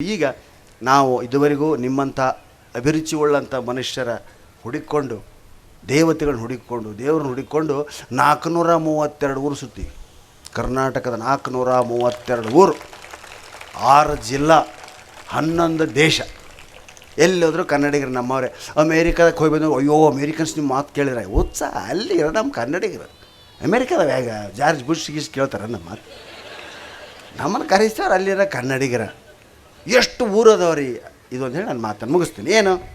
ಈಗ ನಾವು ಇದುವರೆಗೂ ನಿಮ್ಮಂಥ ಅಭಿರುಚಿ ಉಳ್ಳಂಥ ಮನುಷ್ಯರ ಹುಡುಕೊಂಡು, ದೇವತೆಗಳನ್ನ ಹುಡುಕೊಂಡು, ದೇವ್ರನ್ನ ಹುಡುಕೊಂಡು ನಾಲ್ಕುನೂರ ಮೂವತ್ತೆರಡು ಊರು ಸುತ್ತಿ. ಕರ್ನಾಟಕದ ನಾಲ್ಕುನೂರ ಮೂವತ್ತೆರಡು ಊರು. ಆರು ಜಿಲ್ಲಾ, ಹನ್ನೊಂದು ದೇಶ. ಎಲ್ಲೋದ್ರೂ ಕನ್ನಡಿಗರು ನಮ್ಮವರೇ. ಅಮೇರಿಕಾದಕ್ಕೆ ಹೋಗಿ ಬಂದು ಅಯ್ಯೋ, ಅಮೇರಿಕನ್ಸ್ ನಿಮ್ಮ ಮಾತು ಕೇಳಿದ್ರೆ ಉತ್ಸಾಹ ಅಲ್ಲಿ ಇರೋ ನಮ್ಮ ಕನ್ನಡಿಗರು. ಅಮೇರಿಕಾದ ವ್ಯಾಗ ಜಾರ್ಜ್ ಬುಷ್ ಗೀಸ್ ಕೇಳ್ತಾರೆ ನಮ್ಮ ಮಾತು. ನಮ್ಮನ್ನು ಕರೆಸ್ತಾರೆ ಅಲ್ಲಿರೋ ಕನ್ನಡಿಗರ. ಎಷ್ಟು ಊರು ಅದಾವ್ರಿ ಇದು ಅಂತ ಹೇಳಿ ನಾನು ಮಾತನ್ನು ಮುಗಿಸ್ತೀನಿ. ಏನು?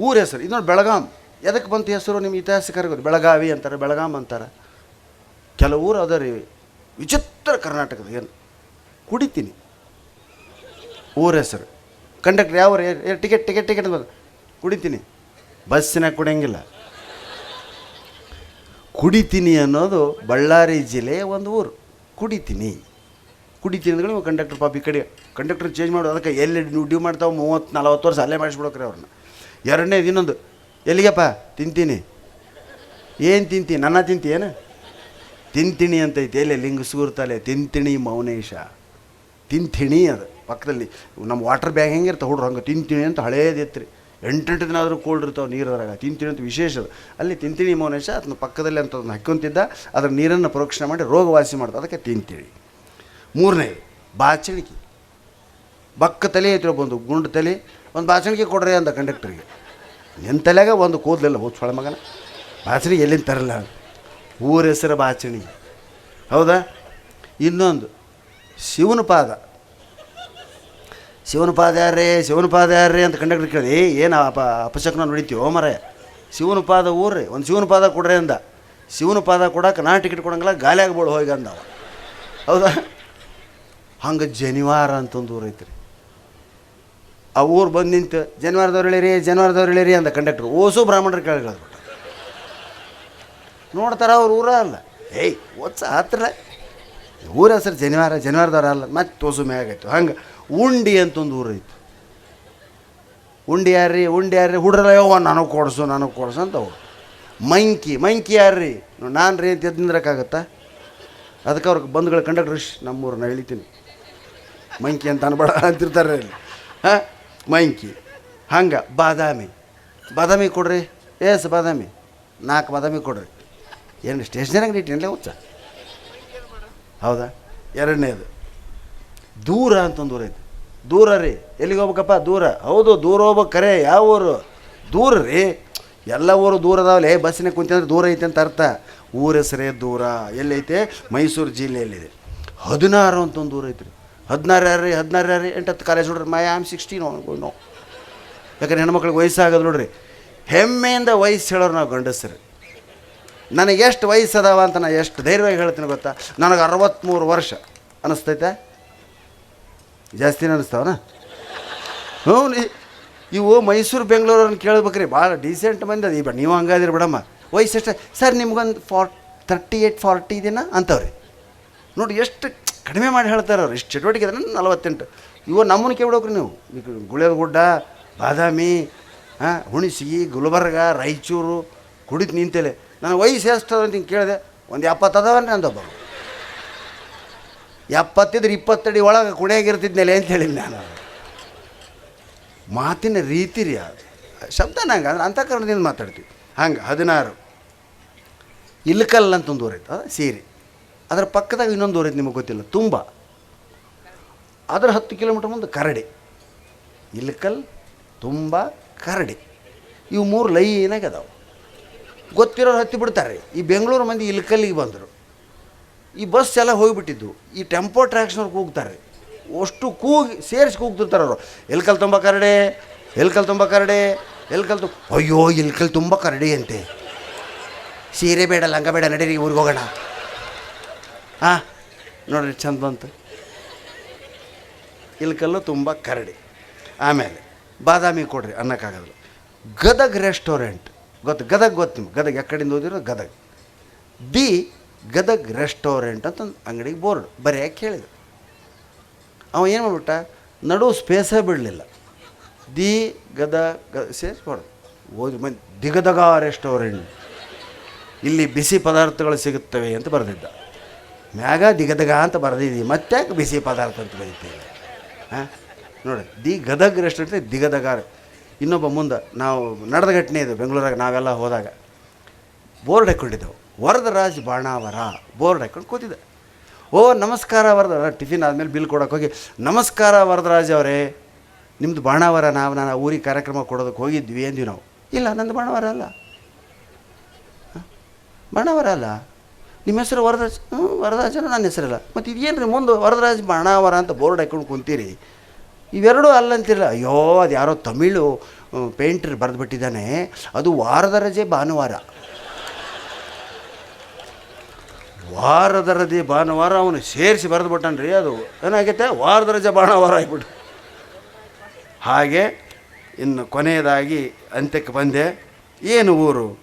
ಊರ ಹೆಸರು. ಇದು ನೋಡಿ ಬೆಳಗಾಂ. ಎದಕ್ಕೆ ಬಂತು ಹೆಸರು ನಿಮ್ಮ ಇತಿಹಾಸಕಾರ ಗೊತ್ತು? ಬೆಳಗಾವಿ ಅಂತಾರೆ, ಬೆಳಗಾಂ ಅಂತಾರೆ. ಕೆಲವು ಊರು ಅದ ರೀ. ವಿಚಿತ್ರ ಕರ್ನಾಟಕದ, ಏನು? ಕುಡಿತೀನಿ. ಊರ ಹೆಸರು. ಕಂಡಕ್ಟರ್ ಯಾವ ಟಿಕೆಟ್ ಟಿಕೆಟ್ ಟಿಕೆಟ್ ಬಂದು ಕುಡಿತೀನಿ. ಬಸ್ಸಿನಾಗ ಕುಡಿಯಂಗಿಲ್ಲ. ಕುಡಿತೀನಿ ಅನ್ನೋದು ಬಳ್ಳಾರಿ ಜಿಲ್ಲೆಯ ಒಂದು ಊರು. ಕುಡಿತೀನಿ. ಕುಡಿತೀನಿ ಅಂದ್ರೆ ಕಂಡಕ್ಟರ್ ಪಾಪ ಈ ಕಡೆ ಕಂಡಕ್ಟರ್ ಚೇಂಜ್ ಮಾಡೋದು. ಅದಕ್ಕೆ ಎಲ್ಲಿ ಡ್ಯೂ ಮಾಡ್ತಾವೆ ಮೂವತ್ತು ನಲ್ವತ್ತು ವರ್ಷ ಅಲ್ಲೇ ಮಾಡಿಸ್ಬಿಡೋಕ್ರಿ ಅವ್ರನ್ನ. ಎರಡನೇ ಇನ್ನೊಂದು, ಎಲ್ಲಿಗೆಪ್ಪ? ತಿಂತೀನಿ. ಏನು ತಿಂತಿ? ನನ್ನ ತಿಂತಿ ಏನು? ತಿಂತಿಣಿ ಅಂತ ಐತಿ ಎಲ್ಲಿ? ಲಿಂಗ ತಲೆ. ತಿಂತಿಣಿ ಮೌನೇಶ. ತಿಂತಿಣಿ ಅದು. ಪಕ್ಕದಲ್ಲಿ ನಮ್ಮ ವಾಟರ್ ಬ್ಯಾಗ್ ಹೆಂಗಿರ್ತಾವೆ ಹುಡ್ರು ಹಂಗೆ ತಿಂತಿಣಿ ಅಂತ ಹಳೇದಿತ್ತು ರೀ ಎಂಟೆಂಟು ದಿನ ಆದರೂ ಕೋಲ್ಡ್ ಇರ್ತಾವೆ ನೀರದ್ರಾಗ. ತಿಂತೀನಿ ಅಂತ ವಿಶೇಷ ಅದು. ಅಲ್ಲಿ ತಿಂತೀನಿ ಮೌನೇಶ, ಅದನ್ನ ಪಕ್ಕದಲ್ಲಿ ಅಂತ ಅದನ್ನ ಹಾಕ್ಕೊಂತಿದ್ದ. ಅದ್ರ ನೀರನ್ನು ಪ್ರೋಕ್ಷಣೆ ಮಾಡಿ ರೋಗ ವಾಸಿ ಮಾಡ್ದು. ಅದಕ್ಕೆ ತಿಂತಿಣಿ ಮೂರನೇದು ಬಾಚಣಿಕೆ. ಬಕ್ಕ ತಲೆ ಐತಿ ಒಂದು ಗುಂಡು ತಲೆ, ಒಂದು ಬಾಚಣಿಕೆ ಕೊಡ್ರಿ ಅಂದ ಕಂಡಕ್ಟರ್ಗೆ ನಿನ್ನ ತಲೆಗೆ ಒಂದು ಕೂದಲಿಲ್ಲ ಹೋದ್ ಸೊಳ ಮಗನ. ಬಾಚಣಿಗೆ ಎಲ್ಲಿಂದ ತರಲ್ಲ? ಊರ ಹೆಸರು ಬಾಚಣಿಗೆ ಹೌದಾ? ಇನ್ನೊಂದು ಶಿವನ ಪಾದ ಶಿವನ ಪಾದ ಯಾರೇ ಶಿವನ ಪಾದ ಯಾರೇ ಅಂತ ಕಂಡಕ್ಟರ್ ಕೇಳಿ ಏನು ಅಪ ಅಪಶಕನ ನೋಡಿತೀವೋ ಮರ ಶಿವನ ಪಾದ ಊರ್ರಿ, ಒಂದು ಶಿವನ ಪಾದ ಕೊಡ್ರಿ ಅಂದ. ಶಿವನ ಪಾದ ಕೊಡಕ್ಕೆ ನಾ ಟಿಕೆಟ್ ಕೊಡಂಗಿಲ್ಲ ಗಾಲಿ ಆಗ್ಬೋಳು ಹೋಗಿ ಅಂದವ. ಹೌದಾ? ಹಂಗೆ ಜನಿವಾರ ಅಂತಂದು ಊರು ಐತ್ರಿ. ಆ ಊರು ಬಂದು ನಿಂತು, ಜನಿವಾರದವ್ರು ಹೇಳಿರಿ ಜನಿವಾರದವ್ರು ಹೇಳಿರಿ ಅಂದ ಕಂಡಕ್ಟ್ರು. ಓಸು ಬ್ರಾಹ್ಮಣರು ಕೇಳಿದ್ರು ನೋಡ್ತಾರ ಅವ್ರು ಊರ ಅಲ್ಲ. ಏಯ್ ಓದ್ಸ ಹತ್ರ. ಊರ ಹೆಸರು ಜನಿವಾರ, ಜನಿವಾರದವ್ರ ಅಲ್ಲ. ಮತ್ತೆ ತೋಸು ಮ್ಯಾಗಾಯ್ತು ಹಂಗೆ ಉಂಡಿ ಅಂತಂದು ಊರು ಐತಿ. ಉಂಡಿ ಯಾರ್ರಿ ಉಂಡಿ ಯಾರ್ರಿ? ಹುಡ್ರಲ್ಲ, ಯವ್ವ, ನನಗೆ ಕೊಡಿಸು ನನಗೆ ಕೊಡಿಸು ಅಂತ ಅವ್ರು. ಮಂಕಿ ಮಂಕಿ ಯಾರ್ರಿ? ನಾನು ರೀ ಅಂತ ಎದ್ದು ನಿಂದ್ರಕ್ಕಾಗತ್ತಾ? ಅದಕ್ಕೆ ಅವ್ರಿಗೆ ಬಂಧುಗಳ ಕಂಡಕ್ಟರ್ ಶ್ ನಮ್ಮೂರನ್ನ ಹೇಳ್ತೀನಿ ಮಂಕಿ ಅಂತ ಅನ್ಬೇಡ ಅಂತಿರ್ತಾರೆ ಅಲ್ಲಿ. ಹಾಂ? ಮಂಕಿ. ಹಂಗೆ, ಬಾದಾಮಿ. ಬಾದಾಮಿ ಕೊಡ್ರಿ. ಏಸ್ ಬಾದಾಮಿ. ನಾಲ್ಕು ಬಾದಾಮಿ ಕೊಡ್ರಿ. ಏನು ಸ್ಟೇಷನರಿಗೆ ಇಟ್ಟಿನಲ್ಲೇ ಹುಚ್ಚ? ಹೌದಾ? ಎರಡನೇದು. ದೂರ ಅಂತಂದು ದೂರ ಐತಿ. ದೂರ ರೀ. ಎಲ್ಲಿಗೆ ಹೋಗ್ಬೇಕಪ್ಪ? ದೂರ. ಹೌದು, ದೂರ ಹೋಗ್ಬೇಕು ಕರೆ. ಯಾವ ಊರು? ದೂರ ರೀ. ಎಲ್ಲ ಊರು ದೂರ ಅದಾವಲ್ಲ ಏ ಬಸ್ಸಿನ ಕುಂತಂದ್ರೆ ದೂರ ಐತೆ ಅಂತ ಅರ್ಥ. ಊರ ಹೆಸರೇ ದೂರ. ಎಲ್ಲೈತೆ? ಮೈಸೂರು ಜಿಲ್ಲೆಯಲ್ಲಿದೆ. ಹದಿನಾರು ಅಂತ ಒಂದು ಊರು ಐತ್ರಿ. ಹದಿನಾರು ಯಾರು ರೀ, ಹದಿನಾರು ಯಾರು ರೀ ಎಂಟು ಹತ್ತು ಕಾಲೇಜ್ ನೋಡ್ರಿ ಮೈ ಆಮ್ ಸಿಕ್ಸ್ಟೀನ್ ನೋ ಯಾಕಂದ್ರೆ ಹೆಣ್ಮಕ್ಳಿಗೆ ವಯಸ್ಸಾಗೋದು ನೋಡ್ರಿ. ಹೆಮ್ಮೆಯಿಂದ ವಯಸ್ಸು ಹೇಳೋರು ನಾವು ಗಂಡಸರು. ನನಗೆ ಎಷ್ಟು ವಯಸ್ಸು ಅಂತ ನಾನು ಎಷ್ಟು ಧೈರ್ಯವಾಗಿ ಹೇಳ್ತೀನಿ ಗೊತ್ತಾ? ನನಗೆ ಅರವತ್ತ್ಮೂರು ವರ್ಷ. ಅನಿಸ್ತೈತೆ? ಜಾಸ್ತಿನೇ ಅನಿಸ್ತಾವನ? ಹ್ಞೂ ಇವು ಮೈಸೂರು ಬೆಂಗಳೂರನ್ನು ಕೇಳ್ಬೇಕ್ರಿ. ಭಾಳ ಡೀಸೆಂಟ್ ಮಂದಿ ಅದು. ಈ ನೀವು ಹಂಗಾದಿರಿ ಬಿಡಮ್ಮ. ವಯಸ್ಸು ಎಷ್ಟು? ಸರ್, ನಿಮ್ಗೊಂದು ಫಾರ್ ತರ್ಟಿ ಏಯ್ಟ್ ಫಾರ್ಟಿ ದಿನ ಅಂತವ್ರಿ. ನೋಡಿ, ಎಷ್ಟು ಕಡಿಮೆ ಮಾಡಿ ಹೇಳ್ತಾರೆ ಅವ್ರು. ಇಷ್ಟು ಚಟುವಟಿಕೆ ಅಂದ್ರೆ ನಲವತ್ತೆಂಟು. ಇವು ನಮ್ಮನ್ನು ಕೇಳ್ಬೇಕ್ರಿ ನೀವು. ಗುಳೇದ ಗುಡ್ಡ, ಬಾದಾಮಿ ಹಾಂ ಹುಣಸಿಗಿ, ಗುಲ್ಬರ್ಗ, ರಾಯಚೂರು ಕುಡಿತು ನಿಂತೇಲೆ. ನನ್ನ ವಯಸ್ಸು ಎಷ್ಟು ಅಂತ ಹಿಂಗೆ ಕೇಳಿದೆ, ಒಂದು ಎಪ್ಪತ್ತು ಅದಾವನ್ರಿ ಅಂದೊಬ್ಬ ಎಪ್ಪತ್ತಿದ್ರೆ ಇಪ್ಪತ್ತಡಿ ಒಳಗೆ ಅಂತ ಹೇಳಿಲ್ಲ ನಾನು. ಮಾತಿನ ರೀತಿ ರೀ ಅದು. ಶಬ್ದ ನಂಗೆ, ಅಂದ್ರೆ ಅಂತಃಕರಣದಿಂದ ಮಾತಾಡ್ತೀವಿ. ಹಂಗೆ, ಹದಿನಾರು. ಇಲ್ಕಲ್ ಅಂತ ಒಂದು ಊರೈತೆ ಸೀರೆ. ಅದರ ಪಕ್ಕದಾಗ ಇನ್ನೊಂದು ಊರೈತೆ ನಿಮಗೆ ಗೊತ್ತಿಲ್ಲ, ತುಂಬ. ಅದರ ಹತ್ತು ಕಿಲೋಮೀಟ್ರ್ ಮುಂದೆ ಕರಡಿ. ಇಲ್ಕಲ್, ತುಂಬ, ಕರಡಿ. ಇವು ಮೂರು ಲೈನಾಗಿ ಅದಾವೆ. ಗೊತ್ತಿರೋರು ಹತ್ತಿ ಬಿಡ್ತಾರೆ. ಈ ಬೆಂಗಳೂರು ಮಂದಿ ಇಲ್ಕಲ್ಲಿಗೆ ಬಂದರು. ಈ ಬಸ್ ಎಲ್ಲ ಹೋಗಿಬಿಟ್ಟಿದ್ದು. ಈ ಟೆಂಪೋ ಟ್ರ್ಯಾಕ್ಸ್ನವ್ರು ಕೂಗ್ತಾರೆ. ಅಷ್ಟು ಕೂಗಿ ಸೇರಿಸಿ ಕೂಗ್ತಿರ್ತಾರೆ ಅವರು. ಎಲ್ಕಲ್ ತುಂಬ ಕರಡೆ ಎಲ್ಕಲ್ ತುಂಬ ಕರಡೆ ಎಲ್ಕಲ್ ತು ಅಯ್ಯೋ, ಇಲ್ಕಲ್ ತುಂಬ ಕರಡಿ ಅಂತೆ. ಸೀರೆ ಬೇಡ, ಲಂಗ ಬೇಡ, ನಡೀರಿ, ಊರಿಗೆ ಹೋಗೋಣ. ಹಾಂ ನೋಡ್ರಿ ಚಂದ ಬಂತು. ಇಲ್ಕಲ್ಲು ತುಂಬ ಕರಡಿ. ಆಮೇಲೆ ಬಾದಾಮಿ ಕೊಡ್ರಿ, ಅನ್ನಕ್ಕಾಗಲ್ಲ. ಗದಗ್ ರೆಸ್ಟೋರೆಂಟ್ ಗೊತ್ತು, ಗದಗ್ ಗೊತ್ತು ನಿಮ್ಗೆ. ಗದಗ್ ಯಾಕಡೆಯಿಂದ ಓದಿರೋ ಗದಗ್. ದಿ ಗದಗ್ ರೆಸ್ಟೋರೆಂಟ್ ಅಂತ ಅಂಗಡಿಗೆ ಬೋರ್ಡ್. ಬರೆಯಕ್ಕೆ ಕೇಳಿದ. ಅವ ಏನು ಮಾಡ್ಬಿಟ್ಟ? ನಡು ಸ್ಪೇಸೇ ಬಿಡಲಿಲ್ಲ. ದಿ, ಗದ, ಗ ಹೊಡೆದು ಓದಿ ಮಂದಿ ದಿಗದಗ ರೆಸ್ಟೋರೆಂಟ್ ಇಲ್ಲಿ ಬಿಸಿ ಪದಾರ್ಥಗಳು ಸಿಗುತ್ತವೆ ಅಂತ ಬರೆದಿದ್ದ. ಮ್ಯಾಗ ದಿಗದಗ ಅಂತ ಬರೆದಿದ್ದೀವಿ ಮತ್ತೆ ಬಿಸಿ ಪದಾರ್ಥ ಅಂತ ಬರೀತೀವಿ ಹಾಂ? ನೋಡಿ, ದಿ ಗದಗ ರೆಸ್ಟೋರೆಂಟ್ ದಿಗದಗ ಇನ್ನೊಬ್ಬ ಮುಂದೆ ನಾವು ನಡೆದ ಘಟನೆ ಇದು, ಬೆಂಗಳೂರಾಗ ನಾವೆಲ್ಲ ಹೋದಾಗ. ಬೋರ್ಡ್ ಹಾಕ್ಕೊಂಡಿದ್ದೆವು ವರದರಾಜ್ ಬಾಣಾವರ ಬೋರ್ಡ್ ಹಾಕ್ಕೊಂಡು ಕೂತಿದ್ದೆ. ಓ, ನಮಸ್ಕಾರ ವರದರ ಟಿಫಿನ್ ಆದಮೇಲೆ ಬಿಲ್ ಕೊಡೋಕೆ ಹೋಗಿ, ನಮಸ್ಕಾರ ವರದರಾಜ್ ಅವರೇ ನಿಮ್ಮದು ಬಾಣಾವರ ನಾವು ನಾನು ಊರಿಗೆ ಕಾರ್ಯಕ್ರಮ ಕೊಡೋದಕ್ಕೆ ಹೋಗಿದ್ವಿ ಅಂದ್ವಿ ನಾವು. ಇಲ್ಲ, ನಂದು ಬಾಣಾವರ ಅಲ್ಲ? ಬಾಣಾವರ ಅಲ್ಲ? ನಿಮ್ಮ ಹೆಸರು ವರದರಾಜ್ ಹ್ಞೂ ವರದರಾಜನ ನನ್ನ ಹೆಸರಿಲ್ಲ. ಮತ್ತು ಇದೇನು ರೀ ಮುಂದೆ ವರದರಾಜ್ ಬಾಣಾವರ ಅಂತ ಬೋರ್ಡ್ ಹಾಕ್ಕೊಂಡು ಕುಂತೀರಿ? ಇವೆರಡೂ ಅಲ್ಲಂತಿರಲ್ಲ. ಅಯ್ಯೋ, ಅದು ಯಾರೋ ತಮಿಳು ಪೇಂಟ್ರ್ ಬರೆದ್ಬಿಟ್ಟಿದ್ದಾನೆ. ಅದು ವಾರದ ರಜೆ ಭಾನುವಾರ. ವಾರದ ರಜೆ ಭಾನುವಾರ ಅವನು ಸೇರಿಸಿ ಬರೆದ್ಬಿಟ್ಟನ್ರಿ ಅದು. ಏನಾಗೈತೆ? ವಾರದ ರಜೆ ಭಾನುವಾರ ಆಗಿಬಿಟ್ಟು. ಹಾಗೆ ಇನ್ನು ಕೊನೆಯದಾಗಿ ಅಂತ್ಯಕ್ಕೆ ಬಂದೆ. ಏನು ಊರು?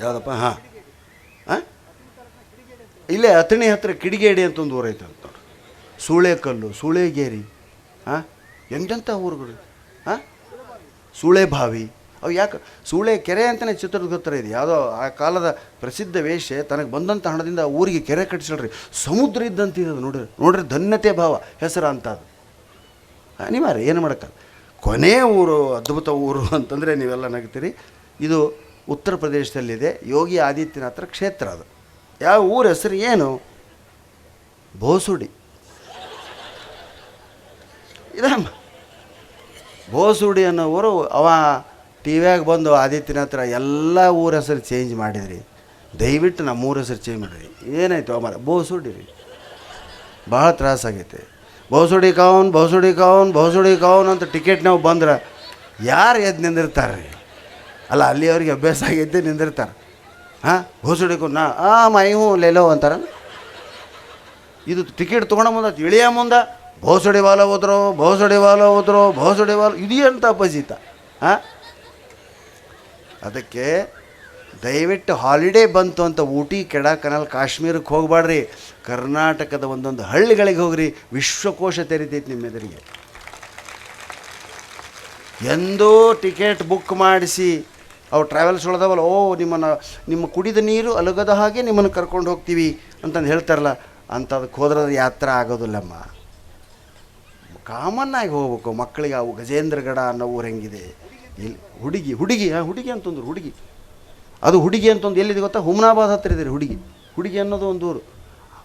ಯಾವುದಪ್ಪ? ಹಾಂ. ಇಲ್ಲೇ ಅಥಣಿ ಹತ್ರ ಕಿಡಿಗೇಡಿ ಅಂತ ಒಂದು ಊರೈತೆ ಅಂತ ನೋಡ್ರಿ ಸೂಳೆಕಲ್ಲು ಸೂಳೆಗೇರಿ ಹಾಂ ಎಂತೆಂಥ ಊರುಗಳು ಹಾಂ ಸೂಳೆಬಾವಿ ಅವು ಯಾಕೆ? ಸೂಳೆ ಕೆರೆ ಅಂತಲೇ ಚಿತ್ರದುರ್ಗ ಹತ್ರ ಇದೆ. ಯಾವುದೋ ಆ ಕಾಲದ ಪ್ರಸಿದ್ಧ ವೇಷ, ತನಗೆ ಬಂದಂಥ ಹಣದಿಂದ ಊರಿಗೆ ಕೆರೆ ಕಟ್ಟಿಸಿಡ್ರಿ ಸಮುದ್ರ ಇದ್ದಂತಿದೆ ಅದು ನೋಡಿರಿ. ನೋಡ್ರಿ ಧನ್ಯತೆ ಭಾವ, ಹೆಸರು ಅಂತ ಅದು ಅನಿವಾರ್ಯ ಏನು ಮಾಡೋಕ್ಕಲ್ಲ ಕೊನೆ ಊರು, ಅದ್ಭುತ ಊರು ಅಂತಂದರೆ ನೀವೆಲ್ಲ ನಗ್ತೀರಿ. ಇದು ಉತ್ತರ ಪ್ರದೇಶದಲ್ಲಿದೆ. ಯೋಗಿ ಆದಿತ್ಯನಾಥರ ಕ್ಷೇತ್ರ ಅದು. ಯಾವ ಊರ ಹೆಸರು ಏನು? ಬೋಸುಡಿ ಇದಮ್ಮ. ಬೋಸುಡಿ ಅನ್ನೋ ಊರು, ಅವ ಟಿ ವಿಯಾಗ ಬಂದು ಹತ್ರ ಎಲ್ಲ ಊರ ಹೆಸರು ಚೇಂಜ್ ಮಾಡಿದ್ರಿ. ದಯವಿಟ್ಟು ನಮ್ಮ ಊರ ಹೆಸರು ಚೇಂಜ್ ಮಾಡಿರಿ. ಏನಾಯ್ತು ಅಮರ ಬೋಸುಡಿ ರೀ. ಭಾಳ ತ್ರಾಸಾಗೈತೆ ಬಹುಸುಡಿ ಕೌನ್ ಬಹುಸುಡಿ ಕೌನ್ ಬಹುಸುಡಿ ಕೌನ್ ಅಂತ ಟಿಕೆಟ್ ನಾವು ಬಂದ್ರೆ ಯಾರು ಎದ್ದು ನಿಂದಿರ್ತಾರೆ ರೀ ಅಲ್ಲ ಅಲ್ಲಿ ಅವ್ರಿಗೆ ಅಭ್ಯಾಸ ಆಗೈತೆ, ನಿಂದಿರ್ತಾರೆ. ಹಾಂ? ಬಹುಸುಡಿ ಕೌನ್ ನಾ ಆ, ಮೈ ಹ್ಞೂ ಲೆಲೋ ಅಂತಾರ. ಇದು ಟಿಕೆಟ್ ತೊಗೊಂಡ ಮುಂದೆ ಇಳಿಯ ಮುಂದೆ ಭೋಸಡಿ ವಾಲ ಹೋದ್ರು ಭೋಸಡಿ ವಾಲ ಹೋದ್ರು ಭೋಸಡಿ ವಾಲ ಇದು ಅಂತ ಅಪಜಿತ? ಹಾಂ? ಅದಕ್ಕೆ ದಯವಿಟ್ಟು ಹಾಲಿಡೇ ಬಂತು ಅಂತ ಊಟಿ, ಕೆಡ ಕನಲ್, ಕಾಶ್ಮೀರಕ್ಕೆ ಹೋಗಬೇಡ್ರಿ ಕರ್ನಾಟಕದ ಒಂದೊಂದು ಹಳ್ಳಿಗಳಿಗೆ ಹೋಗ್ರಿ. ವಿಶ್ವಕೋಶ ತೆರಿತೈತಿ ನಿಮ್ಮ ಎದುರಿಗೆ. ಎಂದೋ ಟಿಕೆಟ್ ಬುಕ್ ಮಾಡಿಸಿ ಅವು ಟ್ರಾವೆಲ್ಸ್ ಒಳದವಲ್ಲ ಓ, ನಿಮ್ಮನ್ನು, ನಿಮ್ಮ ಕುಡಿದ ನೀರು ಅಲಗದ ಹಾಗೆ ನಿಮ್ಮನ್ನು ಕರ್ಕೊಂಡು ಹೋಗ್ತೀವಿ ಅಂತಂದು ಹೇಳ್ತಾರಲ್ಲ ಅಂಥದಕ್ಕೆ ಹೋದ್ರೆ ಯಾತ್ರೆ ಆಗೋದಿಲ್ಲಮ್ಮ. ಆಗಿ ಹೋಗ್ಬೇಕು, ಮಕ್ಕಳಿಗೆ ಅವು ಗಜೇಂದ್ರಗಡ ಅನ್ನೋ ಊರು ಹೆಂಗಿದೆ. ಇಲ್ಲಿ ಹುಡುಗಿ ಹುಡುಗಿ ಹಾಂ ಹುಡುಗಿ ಅಂತಂದ್ರು ಹುಡುಗಿ. ಅದು ಹುಡುಗಿ ಅಂತಂದು ಎಲ್ಲಿದೆ ಗೊತ್ತಾ? ಹುಮ್ನಾಬಾದ್ ಹತ್ರ ಇದೆ, ಹುಡುಗಿ. ಹುಡುಗಿ ಅನ್ನೋದು ಒಂದು ಊರು.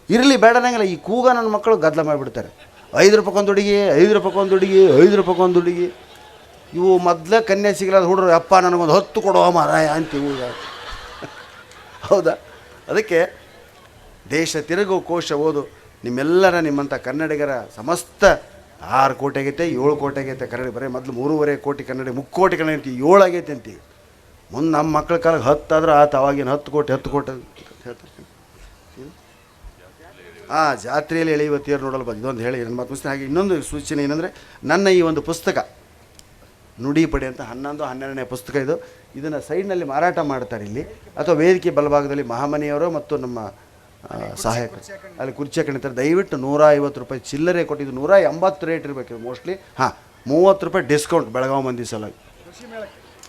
ಇರಲಿ ಬೇಡನಂಗಿಲ್ಲ ಈ ಕೂಗ ನನ್ನ ಮಕ್ಕಳು ಗದ್ದಲ ಮಾಡಿಬಿಡ್ತಾರೆ. ಐದು ರೂಪಾಯಿಗೊಂದು ಹುಡುಗಿ, ಐದು ರೂಪಾಯಿಗೊಂದು ಹುಡುಗಿ, ಐದು ರೂಪಾಯಿಗೊಂದು ಹುಡುಗಿ. ಇವು ಮೊದಲೇ ಕನ್ಯಾ ಸಿಗಲಾದ ಹುಡುಗರು ಅಪ್ಪ, ನನಗೊಂದು ಹೊತ್ತು ಕೊಡುವ ಮಾರಾಯ ಅಂತೀವಿ ಈಗ ಹೌದಾ? ಅದಕ್ಕೆ ದೇಶ ತಿರುಗು, ಕೋಶ ಓದು. ನಿಮ್ಮೆಲ್ಲರ ನಿಮ್ಮಂಥ ಕನ್ನಡಿಗರ ಸಮಸ್ತ ಆರು ಕೋಟಿ ಆಗೈತೆ, ಏಳು ಕೋಟಿ ಆಗೈತೆ ಕನ್ನಡ, ಬರೀ ಮೊದಲು ಮೂರುವರೆ ಕೋಟಿ ಕನ್ನಡಿ, ಮುಕ್ಕೋಟಿ ಕನ್ನಡ ಅಂತೀವಿ, ಏಳು ಆಗೈತೆ ಅಂತೀವಿ. ಮುಂದೆ ನಮ್ಮ ಮಕ್ಕಳ ಕಾಲಕ್ಕೆ ಹತ್ತಾದ್ರೆ ಆತ ಅವಾಗಿನ ಹತ್ತು ಕೋಟಿ ಹತ್ತು ಕೋಟಿ ಅಂತ ಹೇಳ್ತಾರೆ. ಆ ಜಾತ್ರೆಯಲ್ಲಿ ಎಳೆಯುವ ತೇರು ನೋಡಲು ಬಂದು, ಇದೊಂದು ಹೇಳಿ ನನ್ನ ಮಾತು. ಹಾಗೆ ಇನ್ನೊಂದು ಸೂಚನೆ ಏನಂದರೆ, ನನ್ನ ಈ ಒಂದು ಪುಸ್ತಕ ನುಡಿ ಪಡೆ ಅಂತ ಹನ್ನೊಂದು ಹನ್ನೆರಡನೇ ಪುಸ್ತಕ ಇದು. ಇದನ್ನು ಸೈಡ್ನಲ್ಲಿ ಮಾರಾಟ ಮಾಡ್ತಾರೆ ಇಲ್ಲಿ. ಅಥವಾ ವೇದಿಕೆ ಬಲಭಾಗದಲ್ಲಿ ಮಹಾಮನೆಯವರು ಮತ್ತು ನಮ್ಮ ಸಹಾಯಕ ಸಹಾಯಕರು ಅಲ್ಲಿ ಕುರ್ಚಿ ಹಾಕೊಂಡಿರ್ತಾರೆ ದಯವಿಟ್ಟು ನೂರ ಐವತ್ತು ರೂಪಾಯಿ ಚಿಲ್ಲರೆ ಕೊಟ್ಟಿದ್ದು ನೂರ ಎಂಬತ್ತು ರೇಟ್ ಇರಬೇಕು ಮೋಸ್ಟ್ಲಿ ಹಾಂ ಮೂವತ್ತು ರೂಪಾಯಿ ಡಿಸ್ಕೌಂಟ್ ಬೆಳಗಾವಿ ಮಂದಿ ಸಲುವಾಗಿ.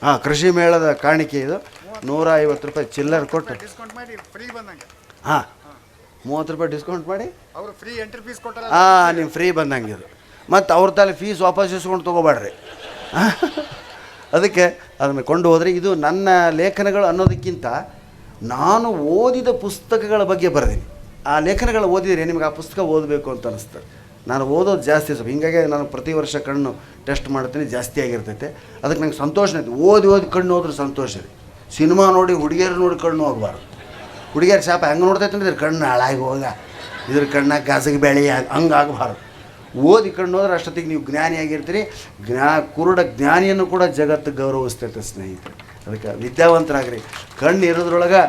ಹಾಂ ಕೃಷಿ ಮೇಳದ ಕಾಣಿಕೆ ಇದು. ನೂರ ಐವತ್ತು ರೂಪಾಯಿ ಚಿಲ್ಲರ್ ಕೊಟ್ಟು. ಹಾಂ ಮೂವತ್ತು ರೂಪಾಯಿ ಡಿಸ್ಕೌಂಟ್ ಮಾಡಿ. ಅವರು ಫ್ರೀ ಎಂಟ್ರಿ ಫೀಸ್ ಹಾಂ ನಿಮ್ಮ ಫ್ರೀ ಬಂದಂಗೆ ಇದು. ಮತ್ತು ಅವ್ರ ತಲೆ ಫೀಸ್ ವಾಪಸ್ ಇಸ್ಕೊಂಡು ತೊಗೋಬೇಡ್ರಿ. ಅದಕ್ಕೆ ಅದನ್ನು ಕೊಂಡು ಹೋದರೆ ಇದು ನನ್ನ ಲೇಖನಗಳು ಅನ್ನೋದಕ್ಕಿಂತ ನಾನು ಓದಿದ ಪುಸ್ತಕಗಳ ಬಗ್ಗೆ ಬರೆದೀನಿ. ಆ ಲೇಖನಗಳು ಓದಿದರೆ ನಿಮಗೆ ಆ ಪುಸ್ತಕ ಓದಬೇಕು ಅಂತ ಅನಿಸ್ತದೆ. ನಾನು ಓದೋದು ಜಾಸ್ತಿ ಸ್ವಲ್ಪ ಹಿಂಗಾಗಿ ನಾನು ಪ್ರತಿ ವರ್ಷ ಕಣ್ಣು ಟೆಸ್ಟ್ ಮಾಡ್ತೀನಿ ಜಾಸ್ತಿ ಆಗಿರ್ತೈತೆ. ಅದಕ್ಕೆ ನಂಗೆ ಸಂತೋಷ ಐತೆ ಓದಿ ಓದಿ ಕಣ್ಣು ಹೋದ್ರೆ ಸಂತೋಷ ಇದೆ. ಸಿನಿಮಾ ನೋಡಿ, ಹುಡುಗಿಯರು ನೋಡಿ ಕಣ್ಣು ಹೋಗಬಾರ್ದು. ಹುಡುಗಿಯರ ಶಾಪ ಹೆಂಗೆ ನೋಡ್ತೈತೆ ಅಂದ್ರೆ ಕಣ್ಣು ಹಾಳಾಗಿ ಹೋಗ, ಇದ್ರ ಕಣ್ಣಾಗ ಗಾಸಿಗೆ ಬೆಳೆ ಹಂಗೆ ಆಗಬಾರ್ದು ಓದಿ ಕಣ್ಣು ಹೋದ್ರೆ ಅಷ್ಟೊತ್ತಿಗೆ ನೀವು ಜ್ಞಾನಿಯಾಗಿರ್ತೀರಿ ಜ್ಞಾ, ಕುರುಡ ಜ್ಞಾನಿಯನ್ನು ಕೂಡ ಜಗತ್ತು ಗೌರವಿಸ್ತೈತೆ ಸ್ನೇಹಿತರೆ. ಅದಕ್ಕೆ ವಿದ್ಯಾವಂತರಾಗ್ರಿ. ಕಣ್ಣು ಇರೋದ್ರೊಳಗೆ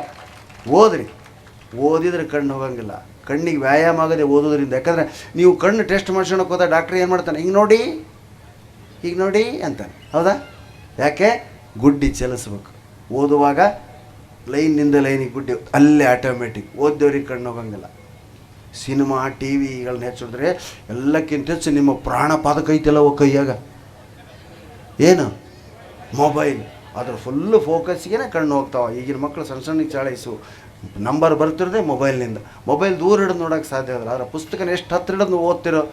ಓದ್ರಿ. ಓದಿದ್ರೆ ಕಣ್ಣು ಹೋಗಂಗಿಲ್ಲ. ಕಣ್ಣಿಗೆ ವ್ಯಾಯಾಮ ಆಗದೆ ಓದೋದ್ರಿಂದ. ಯಾಕಂದರೆ ನೀವು ಕಣ್ಣು ಟೆಸ್ಟ್ ಮಾಡ್ಸೋಣಕ್ಕೆ ಹೋದ ಡಾಕ್ಟ್ರ್ ಏನು ಮಾಡ್ತಾನೆ? ಹಿಂಗೆ ನೋಡಿ ಈಗ ನೋಡಿ ಅಂತಾನೆ. ಹೌದಾ? ಯಾಕೆ? ಗುಡ್ಡಿ ಚಲಿಸ್ಬೇಕು. ಓದುವಾಗ ಲೈನ್ನಿಂದ ಲೈನಿಗೆ ಗುಡ್ಡಿ, ಅಲ್ಲೇ ಆಟೋಮೆಟಿಕ್ ಓದ್ದವ್ರಿಗೆ ಕಣ್ಣು ಹೋಗಂಗಿಲ್ಲ. ಸಿನಿಮಾ, ಟಿ ವಿಗಳನ್ನ ಹೆಚ್ಚಿದ್ರೆ ಎಲ್ಲಕ್ಕಿಂತ ಹೆಚ್ಚು ನಿಮ್ಮ ಪ್ರಾಣ ಪಾದಕೈತೆಲ್ಲ ಅವು ಕೈಯಾಗ. ಏನು? ಮೊಬೈಲ್. ಅದ್ರ ಫುಲ್ಲು ಫೋಕಸ್ಗೆ ಕಣ್ಣು ಹೋಗ್ತಾವ. ಈಗಿನ ಮಕ್ಕಳು ಸಣ್ಣ ಸಣ್ಣಗೆ ಚಾಳೈಸು. ನಂಬರ್ ಬರ್ತಿರೋದೆ ಮೊಬೈಲ್ನಿಂದ. ಮೊಬೈಲ್ ದೂರ ಹಿಡಿದು ನೋಡೋಕೆ ಸಾಧ್ಯ ಆದ್ರೆ ಅದರ ಪುಸ್ತಕನ ಎಷ್ಟು ಹತ್ತಿರ ಹಿಡಿದು ಓದ್ತಿರೋ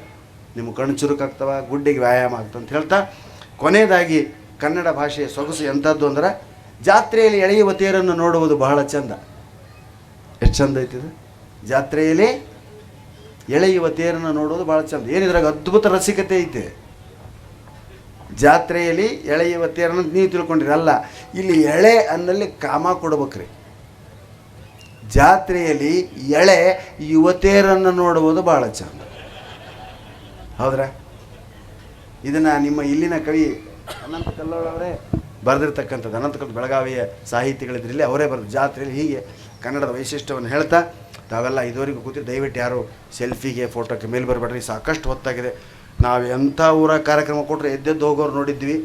ನಿಮ್ಮ ಕಣ್ಣು ಚುರುಕಾಗ್ತವ, ಗುಡ್ಡಿಗೆ ವ್ಯಾಯಾಮ ಆಗ್ತದೆ ಅಂತ ಹೇಳ್ತಾ, ಕೊನೆಯದಾಗಿ ಕನ್ನಡ ಭಾಷೆಯ ಸೊಗಸು ಎಂಥದ್ದು ಅಂದ್ರೆ ಜಾತ್ರೆಯಲ್ಲಿ ಎಳೆಯುವ ತೇರನ್ನು ನೋಡುವುದು ಬಹಳ ಚಂದ. ಎಷ್ಟು ಚಂದ ಐತಿದು ಜಾತ್ರೆಯಲ್ಲಿ ಎಳೆಯುವ ತೇರನ್ನು ನೋಡೋದು ಭಾಳ ಚಂದ. ಏನಿದ್ರಾಗ ಅದ್ಭುತ ರಸಿಕತೆ ಐತೆ. ಜಾತ್ರೆಯಲ್ಲಿ ಎಳೆಯುವ ತೇರನ್ನು ನೀವು ತಿಳ್ಕೊಂಡಿರಿ, ಅಲ್ಲ, ಇಲ್ಲಿ ಎಳೆ ಅನ್ನಲ್ಲಿ ಕಾಮ ಕೊಡ್ಬೇಕ್ರಿ. ಜಾತ್ರೆಯಲ್ಲಿ ಎಳೆ ಯುವತಿಯರನ್ನು ನೋಡುವುದು ಭಾಳ ಚಂದ. ಹೌದ್ರಾ? ಇದನ್ನು ನಿಮ್ಮ ಇಲ್ಲಿನ ಕವಿ ಅನಂತ ಕಲ್ಲೋಳವರೇ ಬರೆದಿರ್ತಕ್ಕಂಥದ್ದು. ಅನಂತ ಬೆಳಗಾವಿಯ ಸಾಹಿತಿಗಳಿದ್ರಲ್ಲಿ ಅವರೇ ಬರೆದು ಜಾತ್ರೆಯಲ್ಲಿ ಹೀಗೆ ಕನ್ನಡದ ವೈಶಿಷ್ಟ್ಯವನ್ನು ಹೇಳ್ತಾ ತಾವೆಲ್ಲ ಇದುವರೆಗೂ ಕೂತಿ ದಯವಿಟ್ಟು ಯಾರು ಸೆಲ್ಫಿಗೆ, ಫೋಟೋಕ್ಕೆ ಮೇಲೆ ಬರಬೇಡ್ರಿ, ಸಾಕಷ್ಟು ಹೊತ್ತಾಗಿದೆ. ನಾವು ಎಂಥ ಊರ ಕಾರ್ಯಕ್ರಮ ಕೊಟ್ಟರೆ ಎದ್ದೆದ್ದು ಹೋಗೋರು ನೋಡಿದ್ವಿ.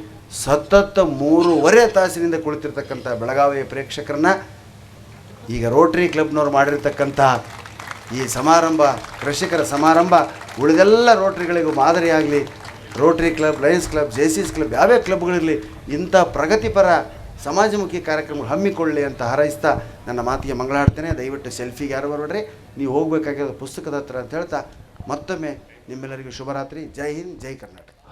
ಸತತ ಮೂರುವರೆ ತಾಸಿನಿಂದ ಕುಳಿತಿರ್ತಕ್ಕಂಥ ಬೆಳಗಾವಿಯ ಪ್ರೇಕ್ಷಕರನ್ನ ಈಗ ರೋಟ್ರಿ ಕ್ಲಬ್ನವ್ರು ಮಾಡಿರ್ತಕ್ಕಂಥ ಈ ಸಮಾರಂಭ, ಕೃಷಿಕರ ಸಮಾರಂಭ, ಉಳಿದೆಲ್ಲ ರೋಟ್ರಿಗಳಿಗೂ ಮಾದರಿಯಾಗಲಿ. Rotary club lions club Jaycees club ಯಾವ್ಯಾವ ಕ್ಲಬ್ಗಳಿರಲಿ ಇಂಥ ಪ್ರಗತಿಪರ ಸಮಾಜಮುಖಿ ಕಾರ್ಯಕ್ರಮ ಹಮ್ಮಿಕೊಳ್ಳಿ ಅಂತ ಹಾರೈಸ್ತಾ ನನ್ನ ಮಾತಿಗೆ ಮಂಗಳಾಡ್ತೇನೆ. ದಯವಿಟ್ಟು ಸೆಲ್ಫಿಗೆ ಯಾರು ಬರಬೇಡ್ರಿ? ನೀವು ಹೋಗಬೇಕಾಗಿರೋ ಪುಸ್ತಕದ ಹತ್ರ ಅಂತ ಹೇಳ್ತಾ ಮತ್ತೊಮ್ಮೆ ನಿಮ್ಮೆಲ್ಲರಿಗೂ ಶುಭರಾತ್ರಿ. ಜೈ ಹಿಂದ್, ಜೈ ಕರ್ನಾಟಕ.